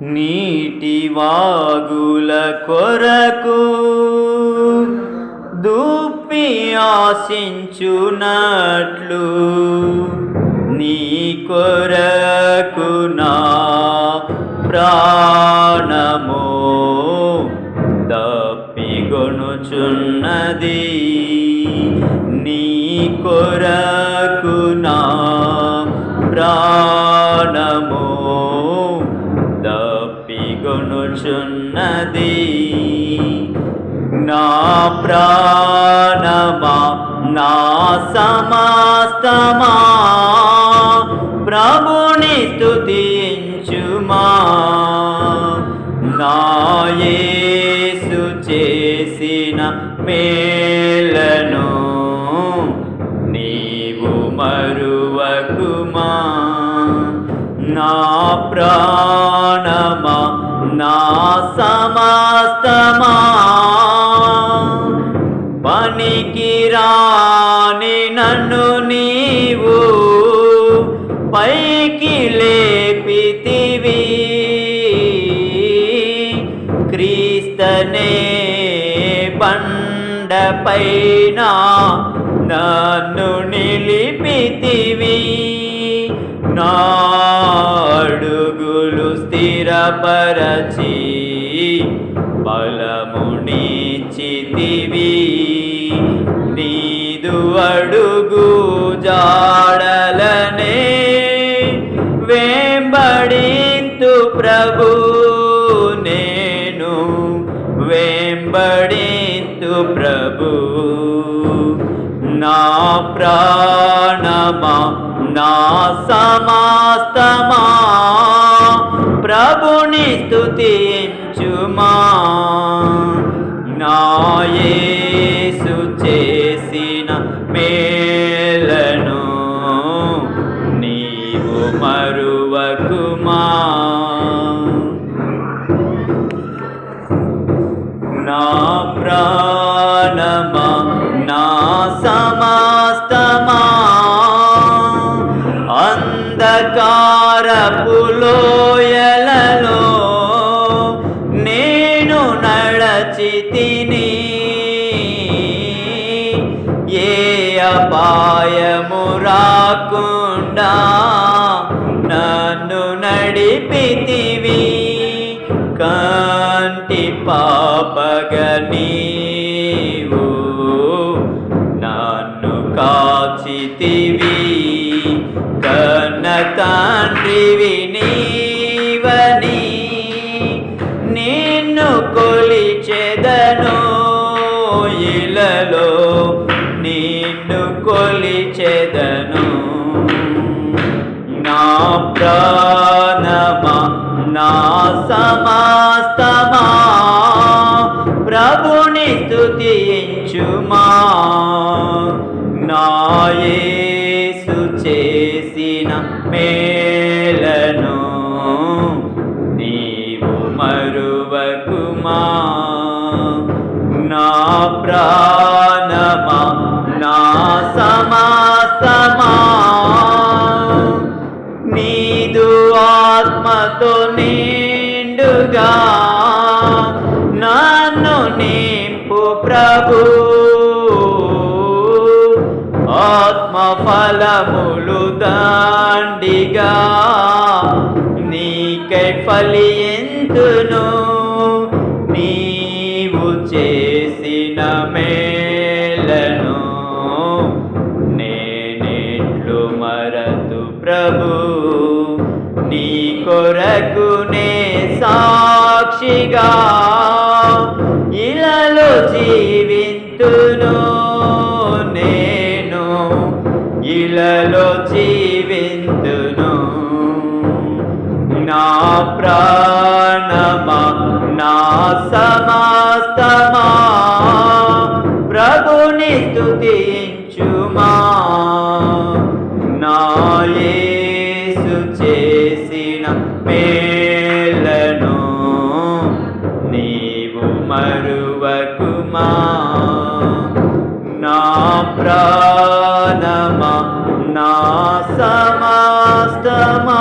నీటి వాగుల కొరకు దుప్పి ఆశించునట్లు నీ కొరకు నా ప్రాణమో దప్పిగొనుచున్నది. నీ కొరకు నా ప్రా దప్పిగొనుచున్నది నా ప్రాణమా నా సమస్తమా ప్రభుని స్తుతించుమా నాయేసు చేసిన మేలను నీవు మరువకుమా నా ప్రాణమా నా సమస్తమా. పనికిరాని నన్ను నీవు పైకి లేపితివి. క్రీస్తనే బండపైన నన్ను నిలిపితివి. నా స్థిరపరచి బలమునిచితివి నీదు అడుగు జాడలనే వేంబడింతు ప్రభు. నేను వేంబడింతు ప్రభు. నా ప్రాణమా నా సమాస్తమా ప్రభుని స్తుతించుమా? నాయేసు చేసిన మేలను నీవు మరువకుమా? నా ప్రాణమా నా సమస్తమా భయము రాకుండా నన్ను నడిపితివి. కంటి పాపగ నన్ను కాచితివి. కన్న కొలిచెదను. నా ప్రాణమా నా సమస్తమా ప్రభుని స్థుతించుమా నాయేసు చేసిన మేలను నీవు మరువకుమా. నా ప్రాణమా ఆత్మతో నిండుగా నన్ను నింపు ప్రభు. ఆత్మ ఫలములు దాండిగా నీకై ఫలియంతును నీవు చేసిన మేలను నేనెట్లు మరతు ప్రభు. కొరకునే సాక్షిగా ఇలాలో జీవింతును నేను. ఇలాలో జీవింతును. నా ప్రాణమా నా సమస్తమా ప్రభుని స్తుతించుమా. నాయ యేసు చేసిన మేలను నీవు మరువకుమా? నా ప్రాణమా? నా సమస్తమా?